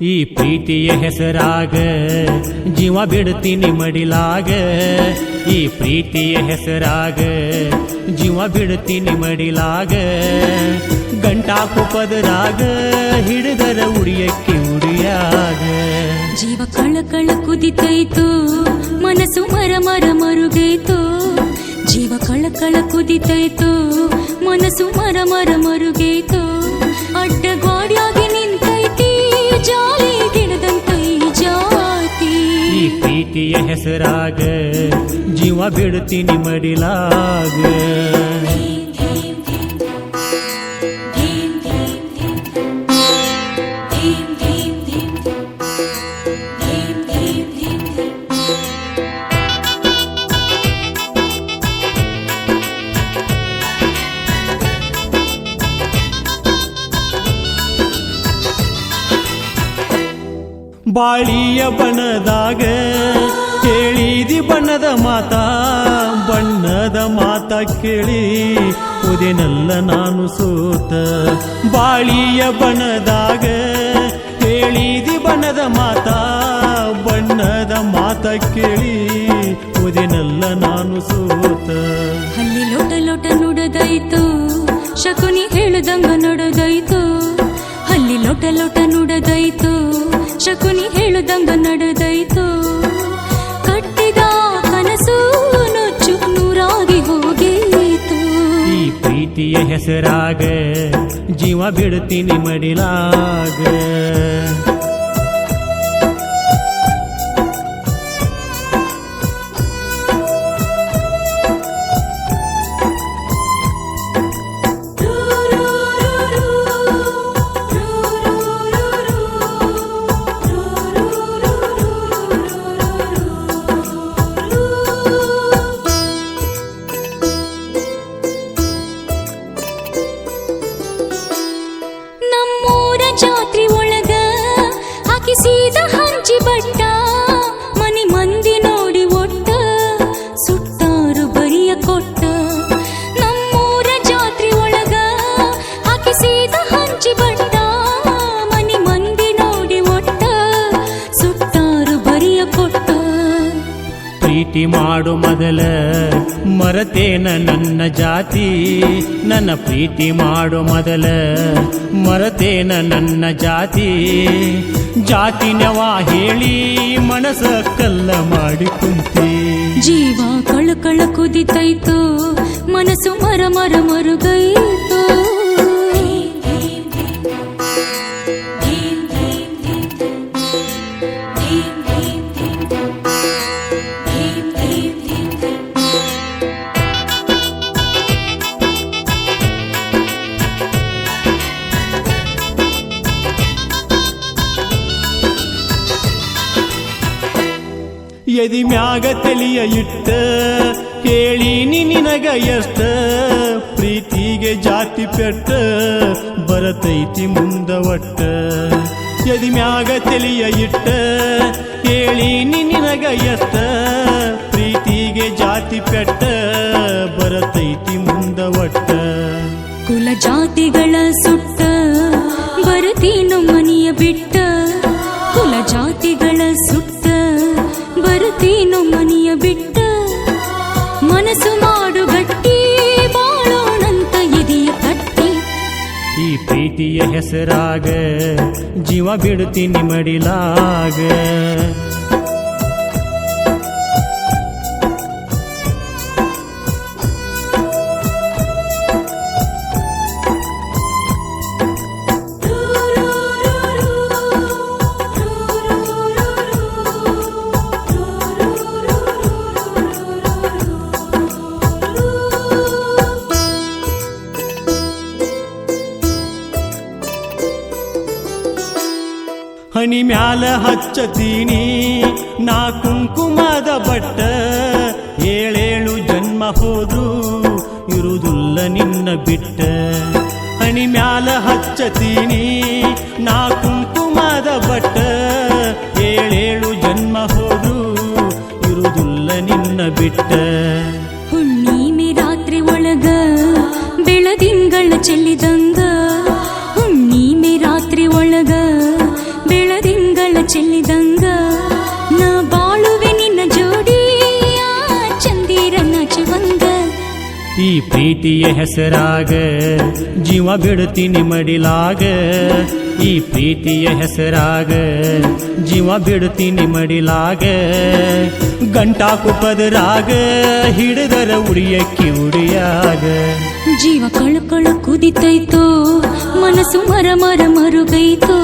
ಪ್ರೀತಿಯ ಹೆಸರಾಗ, ಜೀವ ಬಿಡ್ತೀನಿ ಮಡಿಲಾಗ ಈ ಪ್ರೀತಿಯ ಹೆಸರಾಗ, ಜೀವ ಬಿಡ್ತೀನಿ ಮಡಿಲಾಗ ಗಂಟಾಕು ಪದರಾಗ ಹಿಡಿದರ ಉಡಿಯಕ್ಕೆ ಉಡಿಯಾಗ. ಜೀವ ಕಳ ಕಳ ಕುದಿತೈತು, ಮನಸ್ಸು ಮರ ಮರ ಮರುಗೈತು. ಜೀವ ಕಳ ಕಳ ಕುದಿತೈತು, ಮನಸ್ಸು ಮರ ಮರ ಮರುಗೈತು. ಅಡ್ಡ ಪ್ರೀತಿಯ ಹೆಸರಾಗ ಜೀವ ಬಿಡ್ತೀನಿ ಮಡಿಲಾಗ ಬಾಳಿಯ ಬಣ್ಣದಾಗ ಕೇಳಿದಿ ಬಣ್ಣದ ಮಾತ ಬಣ್ಣದ ಮಾತ ಕೇಳಿ ಉದೇನಲ್ಲ ನಾನು ಸೋತ. ಬಾಳಿಯ ಬಣ್ಣದಾಗ ಕೇಳಿದಿ ಬಣ್ಣದ ಮಾತ ಬಣ್ಣದ ಮಾತ ಕೇಳಿ ಉದೇನಲ್ಲ ನಾನು ಸೋತ. ಅಲ್ಲಿ ಲೋಟ ಲೋಟ ನುಡದಾಯ್ತು, ಶಕುನಿ ಹೇಳದಂಗ ನಡದಾಯ್ತು. ಅಲ್ಲಿ ಲೋಟ ಲೋಟ ನುಡದಾಯ್ತು, ಶಕುನಿ ಹೇಳದಂಗ ನಡೆದೈತು ಪ್ರೀತಿಯ ಹೆಸರಾಗ ಜೀವ ಬಿಡ್ತೀನಿ ಮಡಿಲಾಗ. ಪ್ರೀತಿ ಮಾಡು ಮೊದಲ. ಮರತೇನ ನನ್ನ ಜಾತಿ, ನನ್ನ ಪ್ರೀತಿ ಮಾಡು ಮೊದಲ. ಮರತೇನ ನನ್ನ ಜಾತಿ ಜಾತಿ ನವಾ ಹೇಳಿ ಮನಸ ಕಲ್ಲ ಮಾಡಿ ಕುಂತಿ. ಜೀವ ಕಳ ಕಳ ಕುದಿತೈತು, ಮನಸ್ಸು ಮರ ಮರ ಮರುಗೈತು. ಎದಿ ಮ್ಯಾಗ ತಲಿಯ ಇಟ್ಟ, ಕೇಳೀನಿ ನಿನಗ ಎಷ್ಟ, ಪ್ರೀತಿಗೆ ಜಾತಿ ಪೆಟ್ಟ, ಬರತೈತಿ ಮುಂದ ಒಟ್ಟ. ಎದಿ ಮ್ಯಾಗ ತಲಿಯ ಇಟ್ಟ, ಕೇಳೀನಿ ನಿನಗ ಎಷ್ಟ, ಪ್ರೀತಿಗೆ ಜಾತಿ ಪೆಟ್ಟ, ಬರತೈತಿ ಮುಂದ ಒಟ್ಟ. ಕುಲ ಜಾತಿಗಳ ಸುಟ್ಟ, ಬರತೀನು ಮನಿಯ ಬಿಟ್ಟ. ಕುಲ ಜಾತಿಗಳ ಸುಟ್ಟ ಬರುತ್ತೀನು ಮನೆಯ ಬಿಟ್ಟ? ಮನಸ್ಸು ಮಾಡು ಗಟ್ಟಿ, ಬಾಳೋಣಂತ ಇದೆಯ ಕಟ್ಟಿ. ಈ ಪ್ರೀತಿಯ ಹೆಸರಾಗ, ಜೀವ ಬಿಡುತ್ತೀನಿ ಮಡಿಲಾಗ ಹನಿ ಮ್ಯಾಲ ಹಚ್ಚತೀನಿ. ನಾ ಕುಂಕುಮದ ಬಟ್ಟ ಏಳೇಳು ಜನ್ಮ ಹೋದ್ರು ಇರುದುಲ್ಲ ನಿನ್ನ ಬಿಟ್ಟ. ಹಣಿ ಮ್ಯಾಲ ಹಚ್ಚತೀನಿ. ನಾ ಕುಂಕುಮದ ಬಟ್ಟ ಏಳೇಳು ಜನ್ಮ ಹೋದ್ರು ಇರುದುಲ್ಲ ನಿನ್ನ ಬಿಟ್ಟ. ಹುಣ್ಣಿಮೆ ರಾತ್ರಿ ಒಳಗ ಬೆಳದಿಂಗಳ ಚೆಲ್ಲಿದಂಗ ಈ ಪ್ರೀತಿಯ ಹೆಸರಾಗ, ಜೀವ ಬಿಡ್ತೀನಿ ಮಡಿಲಾಗ ಈ ಪ್ರೀತಿಯ ಹೆಸರಾಗ, ಜೀವ ಬಿಡ್ತೀನಿ ಮಡಿಲಾಗ ಗಂಟಾ ಪದರಾಗ ಹಿಡಿದರ ಉಡಿಯಕ್ಕಿ ಉಡಿಯಾಗ ಜೀವ ಕಳಕಳ ಕುದಿತೈತೋ, ಮನಸ್ಸು ಮರ ಮರ ಮರುಗೈತೋ.